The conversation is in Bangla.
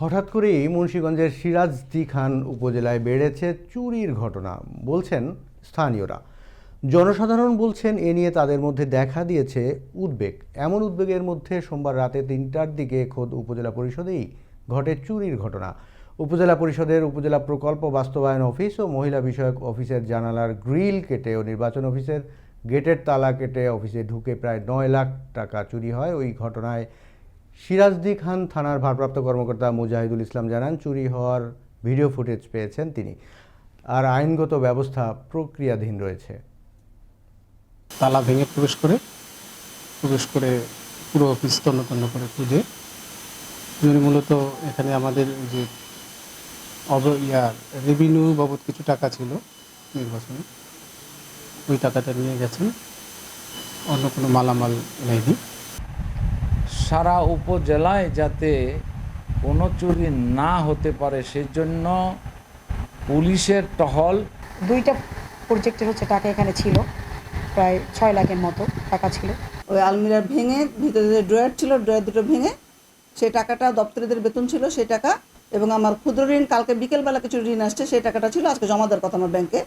হঠাৎ করেই মুন্সীগঞ্জের সিরাজদি খান উপজেলায় বেড়েছে চুরির ঘটনা, বলছেন স্থানীয়রা। জনসাধারণ বলছেন এ নিয়ে তাদের মধ্যে দেখা দিয়েছে উদ্বেগ। এমন উদ্বেগের মধ্যে সোমবার রাতে তিনটার দিকে খোদ উপজেলা পরিষদেই ঘটে চুরির ঘটনা। উপজেলা পরিষদের উপজেলা প্রকল্প বাস্তবায়ন অফিস ও মহিলা বিষয়ক অফিসের জানালার গ্রিল কেটে ও নির্বাচন অফিসের গেটের তালা কেটে অফিসে ঢুকে প্রায় নয় লাখ টাকা চুরি হয়। ওই ঘটনায় সিরাজদি খান থানার ভারপ্রাপ্ত কর্মকর্তা মুজাহিদুল ইসলাম জানান, চুরি হওয়ার ভিডিও ফুটেজ পেয়েছেন তিনি। আর আইনগত ব্যবস্থা প্রক্রিয়াধীন রয়েছে। তালা ভেঙে প্রবেশ করে প্রবেশ করে পুরো অফিস তন্ন তন্ন করে খুঁজে। খুঁজে মূলত এখানে আমাদের যে অব ইয়ার রেভিনিউ বাবদ কিছু টাকা ছিল নির্বাচনে, ওই টাকাটা নিয়ে গেছেন, অন্য কোনো মালামাল নেয়নি। সারা উপজেলায় যাতে কোনো চুরি না হতে পারে সেজন্য পুলিশের টহল। দুইটা প্রজেক্টের হচ্ছে টাকা এখানে ছিল প্রায় ছয় লাখের মতো টাকা ছিল। ওই আলমিরা ভেঙে ভিতরে যে ড্রয়ার ছিল ড্রয়ার দুটো ভেঙে সেই টাকাটা দপ্তরিদের বেতন ছিল সেই টাকা এবং আমার ক্ষুদ্র ঋণ কালকে বিকেলবেলা কিছু ঋণ আসছে সেই টাকাটা ছিল আজকে জমা দেওয়ার কথা আমার ব্যাংকে।